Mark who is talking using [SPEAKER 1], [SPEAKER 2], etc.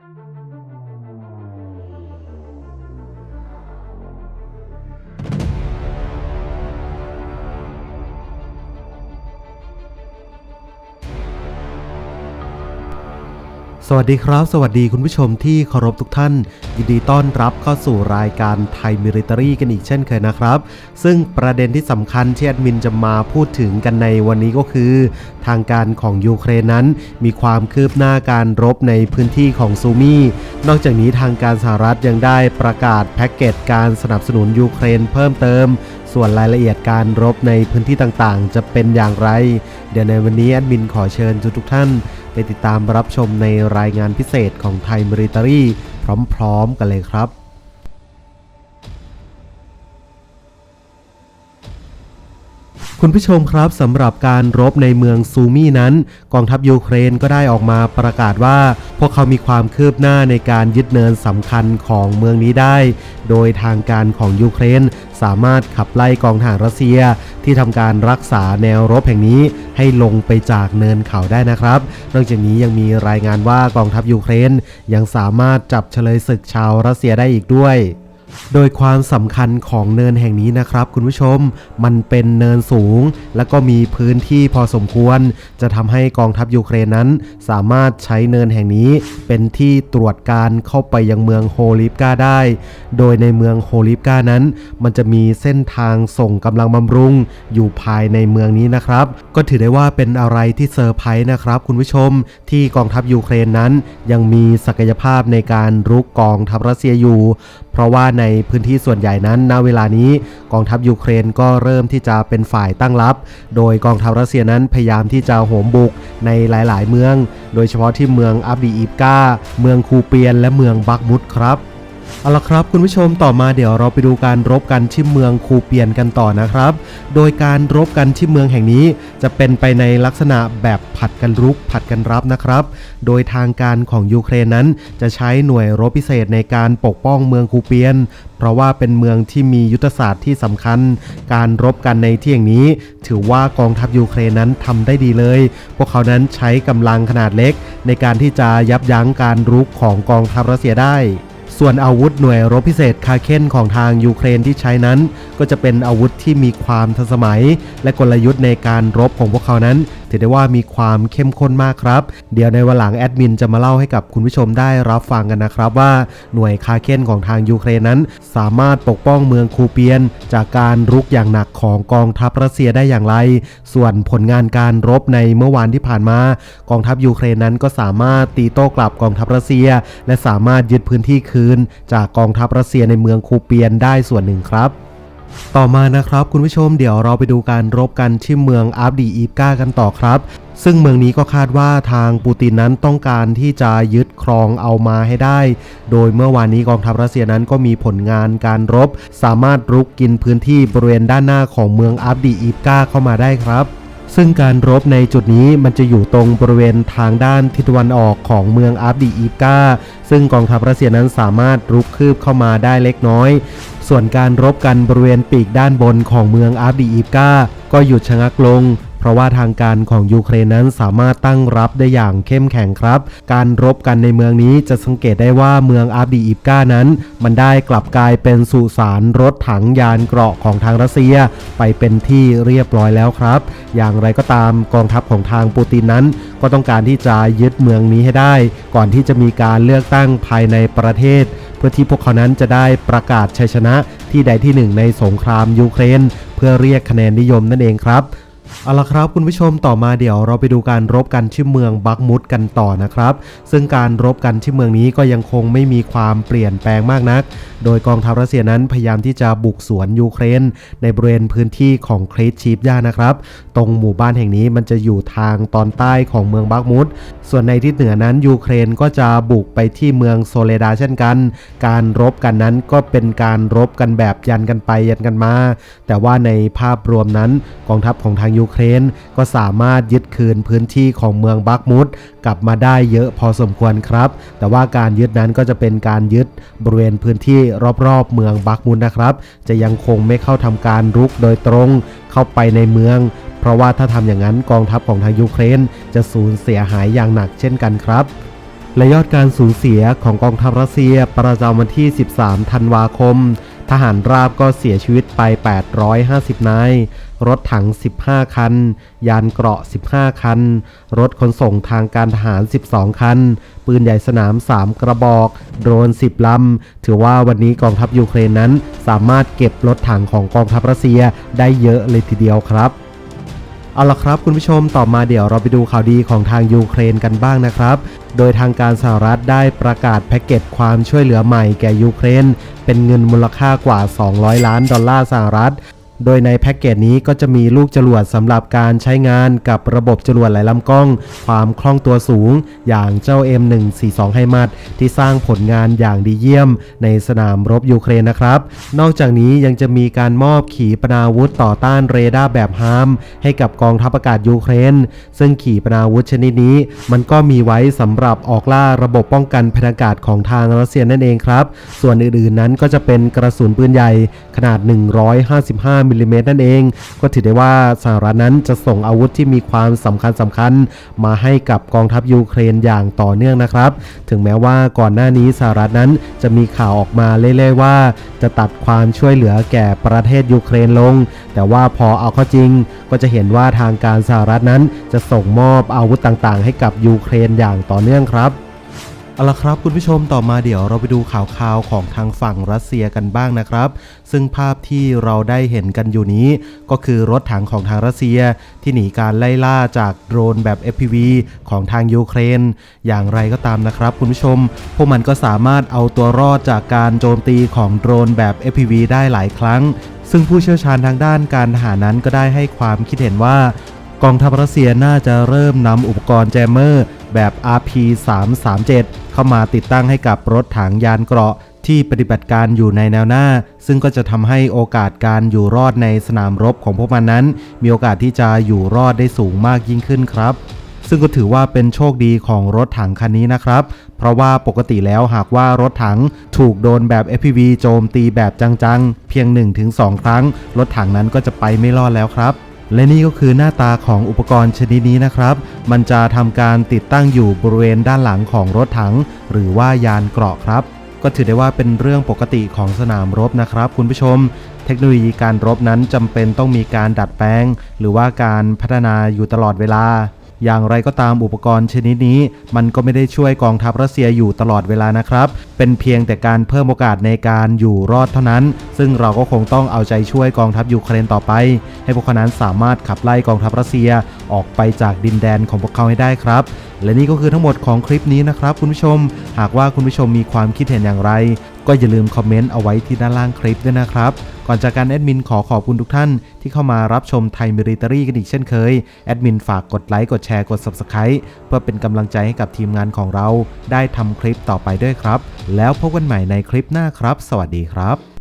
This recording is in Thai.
[SPEAKER 1] thank you สวัสดีครับ สวัสดีคุณผู้ชมที่เคารพทุกท่าน ยินดีต้อนรับเข้าสู่รายการไทยมิ i ต a รีกันอีกเช่นเคยนะครับ ซึ่งประเด็นที่สำคัญที่แอดมินจะมาพูดถึงกันในวันนี้ก็คือ ทางการของยูเครนนั้นมีความคืบหน้าการรบในพื้นที่ของซูมี่นอกจากนี้ทางการสหรัฐยังได้ประกาศแพ็กเกจการสนับสนุนยูเครนเพิ่มเติม ส่วนรายละเอียดการรบในพื้นที่ต่างๆ จะเป็นอย่างไร เดี๋ยวในวันนี้แอดมินขอเชิญทุกท่าน ไปติดตามรับชมในรายงานพิเศษของไทยมิริตารีพร้อมๆกันเลยครับคุณผู้ชมครับสำหรับการรบในเมืองซูมี่นั้น กองทัพยูเครนก็ได้ออกมาประกาศว่า พวกเขามีความคืบหน้าในการยึดเนินสำคัญของเมืองนี้ได้ โดยทางการของยูเครน สามารถขับไล่กองทหารรัสเซียที่ทำการรักษาแนวรบแห่งนี้ให้ลงไปจากเนินเขาได้นะครับ นอกจากนี้ยังมีรายงานว่ากองทัพยูเครนยังสามารถจับเฉลยศึกชาวรัสเซียได้อีกด้วย โดยความสำคัญของเนินแห่งนี้นะครับ คุณผู้ชมมันเป็นเนินสูง และก็มีพื้นที่พอสมควร จะทำให้กองทัพยูเครนนั้น สามารถใช้เนินแห่งนี้เป็นที่ตรวจการเข้าไปยังเมืองโฮลิฟกาได้ โดยในเมืองโฮลิฟกานั้น มันจะมีเส้นทางส่งกำลังบำรุงอยู่ภายในเมืองนี้นะครับ ก็ถือได้ว่าเป็นอะไรที่เซอร์ไพรส์นะครับ คุณผู้ชมที่กองทัพยูเครนนั้น ยังมีศักยภาพในการรุกกองทัพรัสเซียอยู่ เพราะว่าในพื้นที่ส่วนใหญ่นั้นณเวลานี้กองทัพยูเครนก็เริ่มที่จะเป็นฝ่ายตั้งรับ โดยกองทัพรัสเซียนั้นพยายามที่จะโหมบุกในหลาย ๆ เมือง โดยเฉพาะที่เมืองอับดีอีฟกาเมืองคูเปียน และเมืองบักมุดครับ เอาละครับคุณผู้ชมต่อมาเดี๋ยวเราไปดูการรบกันที่เมืองคูเปียนกันต่อนะครับ โดยการรบกันที่เมืองแห่งนี้จะเป็นไปในลักษณะแบบผัดกันรุกผัดกันรับนะครับ โดยทางการของยูเครนนั้นจะใช้หน่วยรบพิเศษในการปกป้องเมืองคูเปียน เพราะว่าเป็นเมืองที่มียุทธศาสตร์ที่สำคัญ การรบกันในที่อย่งนี้ ถือว่ากองทัพยูเครนนั้นทำได้ดีเลย พวกเขานั้นใช้กำลังขนาดเล็ก ในการที่จะยับยั้งการรุกของกองทัพรัสเซียได้ ส่วนอาวุธหน่วยรบพิเศษคาเคนของทางยูเครนที่ใช้นั้น ก็จะเป็นอาวุธที่มีความทันสมัย และกลยุทธ์ในการรบของพวกเขานั้น ถือได้ว่ามีความเข้มข้นมากครับ เดี๋ยวในวันหลังแอดมินจะมาเล่าให้กับคุณผู้ชมได้รับฟังกันนะครับว่าหน่วยคาเคนของทางยูเครนนั้น สามารถปกป้องเมืองคูเปียน จากการรุกอย่างหนักของกองทัพรัสเซียได้อย่างไร ส่วนผลงานการรบในเมื่อวานที่ผ่านมา กองทัพยูเครนนั้นก็สามารถตีโต้กลับกองทัพรัสเซีย และสามารถยึดพื้นที่คืน จากกองทัพรัสเซียในเมืองคูเปียนได้ส่วนหนึ่งครับ ต่อมานะครับคุณผู้ชมเดี๋ยวเราไปดูการรบกันที่เมืองอาบดีอีฟกากันต่อครับ ซึ่งเมืองนี้ก็คาดว่าทางปูตินนั้นต้องการที่จะยึดครองเอามาให้ได้ โดยเมื่อวานนี้กองทัพรัสเซียนั้นก็มีผลงานการรบ สามารถรุกกินพื้นที่บริเวณด้านหน้าของเมืองอาบดีอีฟกาเข้ามาได้ครับซึ่งการรบในจุดนี้มันจะอยู่ตรงบริเวณทางด้านทิศตะวันออกของเมืองอาบดีอีฟกาซึ่งกองทัพรัสเซียนั้นสามารถรุกคืบเข้ามาได้เล็กน้อย ส่วนการรบกันบริเวณปีกด้านบนของเมืองอาบดีอีฟกาก็หยุดชะงักลง เพราะว่าทางการของยูเครนนั้นสามารถตั้งรับได้อย่างเข้มแข็งครับ การรบกันในเมืองนี้จะสังเกตได้ว่าเมืองอาบดีอีฟกานั้น มันได้กลับกลายเป็นสุสานรถถังยานเกราะของทางรัสเซีย ไปเป็นที่เรียบร้อยแล้วครับ อย่างไรก็ตามกองทัพของทางปูตินนั้น ก็ต้องการที่จะยึดเมืองนี้ให้ได้ ก่อนที่จะมีการเลือกตั้งภายในประเทศ พื่อที่พวกเขานั้นจะได้ประกาศชัยชนะที่ใดที่หนึ่งในสงครามยูเครน เพื่อเรียกคะแนนนิยมนั่นเองครับ เอาละครับคุณผู้ชมต่อมาเดี๋ยวเราไปดูการรบกันที่เมืองบักมุดกันต่อนะครับ ซึ่งการรบกันที่เมืองนี้ก็ยังคงไม่มีความเปลี่ยนแปลงมากนัก โดยกองทัพรัสเซียนั้นพยายามที่จะบุกสวนยูเครน ในบริเวณพื้นที่ของเครตชีฟย่านะครับ ตรงหมู่บ้านแห่งนี้มันจะอยู่ทางตอนใต้ของเมืองบักมุดส่วนในทิศเหนือนั้นยูเครนก็จะบุกไปที่เมืองโซเลดาเช่นกัน การรบกันนั้นก็เป็นการรบกันแบบยันกันไปยันกันมา แต่ว่าในภาพรวมนั้นกองทัพของทางยููเครนก็สามารถยึดคืนพื้นที่ของเมืองบักมุดกลับมาได้เยอะพอสมควรครับ แต่ว่าการยึดนั้นก็จะเป็นการยึดบริเวณพื้นที่รอบๆ เมืองบักมุดนะครับ จะยังคงไม่เข้าทำการรุกโดยตรงเข้าไปในเมืองเพราะว่าถ้าทำอย่างนั้นกองทัพของทางยูเครนจะสูญเสียหายอย่างหนักเช่นกันครับและยอดการสูญเสียของกองทัพรัสเซียประจำวันที่ 13 ธันวาคม ทหารราบก็เสียชีวิตไป 850 นาย รถถัง 15 คัน ยานเกราะ 15 คัน รถขนส่งทางการทหาร 12 คัน ปืนใหญ่สนาม 3 กระบอก โดรน 10 ลำ ถือว่าวันนี้กองทัพยูเครนนั้น สามารถเก็บรถถังของกองทัพรัสเซียได้เยอะเลยทีเดียวครับ เอาละครับ คุณผู้ชมต่อมาเดี๋ยวเราไปดูข่าวดีของทางยูเครนกันบ้างนะครับ โดยทางการสหรัฐได้ประกาศแพ็กเกจความช่วยเหลือใหม่แก่ยูเครน เป็นเงินมูลค่ากว่า 200 ล้านดอลลาร์สหรัฐ โดยในแพ็กเกจนี้ก็จะมีลูกจรวดสำหรับการใช้งานกับระบบจรวดหลายลำกล้อง ความคล่องตัวสูง อย่างเจ้า M142 ไฮมัดที่สร้างผลงานอย่างดีเยี่ยม ในสนามรบยูเครนนะครับ นอกจากนี้ยังจะมีการมอบขีปนาวุธต่อต้านเรดาร์แบบฮามให้กับกองทัพอากาศยูเครน ซึ่งขีปนาวุธชนิดนี้ มันก็มีไว้สำหรับออกล่าระบบป้องกันพนากาศของทางรัสเซียนั่นเองครับ ส่วนอื่นๆนั้นก็จะเป็นกระสุนปืนใหญ่ขนาด 155มิลลิเมตรนั่นเอง ก็ถือได้ว่าสหรัฐนั้นจะส่งอาวุธที่มีความสำคัญสำคัญมาให้กับกองทัพยูเครนอย่างต่อเนื่องนะครับ ถึงแม้ว่าก่อนหน้านี้สหรัฐนั้นจะมีข่าวออกมาเรื่อยๆว่า จะตัดความช่วยเหลือแก่ประเทศยูเครนลง แต่ว่าพอเอาเข้าจริง ก็จะเห็นว่าทางการสหรัฐนั้นจะส่งมอบอาวุธต่างๆ ให้กับยูเครนอย่างต่อเนื่องครับ เอาละครับคุณผู้ชมต่อมาเดี๋ยวเราไปดูข่าวข่าวของทางฝั่งรัสเซียกันบ้างนะครับ ซึ่งภาพที่เราได้เห็นกันอยู่นี้ ก็คือรถถังของทางรัสเซีย ที่หนีการไล่ล่าจากโดรนแบบ FPV ของทางยูเครน อย่างไรก็ตามนะครับ คุณผู้ชม พวกมันก็สามารถเอาตัวรอดจากการโจมตีของโดรนแบบ FPV ได้หลายครั้งซึ่งผู้เชี่ยวชาญทางด้านการทหารนั้นก็ได้ให้ความคิดเห็นว่า กองทัพรัสเซียน่าจะเริ่มนำอุปกรณ์แจมเมอร์แบบ RP337 เข้ามาติดตั้งให้กับรถถังยานเกราะที่ปฏิบัติการอยู่ในแนวหน้า ซึ่งก็จะทำให้โอกาสการอยู่รอดในสนามรบของพวกมันนั้น มีโอกาสที่จะอยู่รอดได้สูงมากยิ่งขึ้นครับ ซึ่งก็ถือว่าเป็นโชคดีของรถถังคันนี้นะครับ เพราะว่าปกติแล้วหากว่ารถถังถูกโดนแบบ FPV โจมตีแบบจังๆ เพียง 1-2 ครั้ง รถถังนั้นก็จะไปไม่รอดแล้วครับ และนี่ก็คือหน้าตาของอุปกรณ์ชนิดนี้นะครับ มันจะทำการติดตั้งอยู่บริเวณด้านหลังของรถถัง หรือว่ายานเกราะครับ ก็ถือได้ว่าเป็นเรื่องปกติของสนามรบนะครับ คุณผู้ชม เทคโนโลยีการรบนั้นจำเป็นต้องมีการดัดแปลง หรือว่าการพัฒนาอยู่ตลอดเวลา อย่างไรก็ตามอุปกรณ์ชนิดนี้ มันก็ไม่ได้ช่วยกองทัพรัสเซียอยู่ตลอดเวลานะครับ เป็นเพียงแต่การเพิ่มโอกาสในการอยู่รอดเท่านั้น ซึ่งเราก็คงต้องเอาใจช่วยกองทัพยูเครนต่อไป ให้พวกเขานั้นสามารถขับไล่กองทัพรัสเซียออกไปจากดินแดนของพวกเขาให้ได้ครับ และนี่ก็คือทั้งหมดของคลิปนี้นะครับคุณผู้ชม หากว่าคุณผู้ชมมีความคิดเห็นอย่างไร ก็อย่าลืมคอมเมนต์เอาไว้ที่ด้านล่างคลิปด้วยนะครับ ก่อนจากการแอดมินขอขอบคุณทุกท่านที่เข้ามารับชมไทยมิริตอรีกันอีกเช่นเคย แอดมินฝากกดไลค์ กดแชร์ กด Subscribe เพื่อเป็นกำลังใจให้กับทีมงานของเรา ได้ทำคลิปต่อไปด้วยครับ แล้วพบกันใหม่ในคลิปหน้าครับ สวัสดีครับ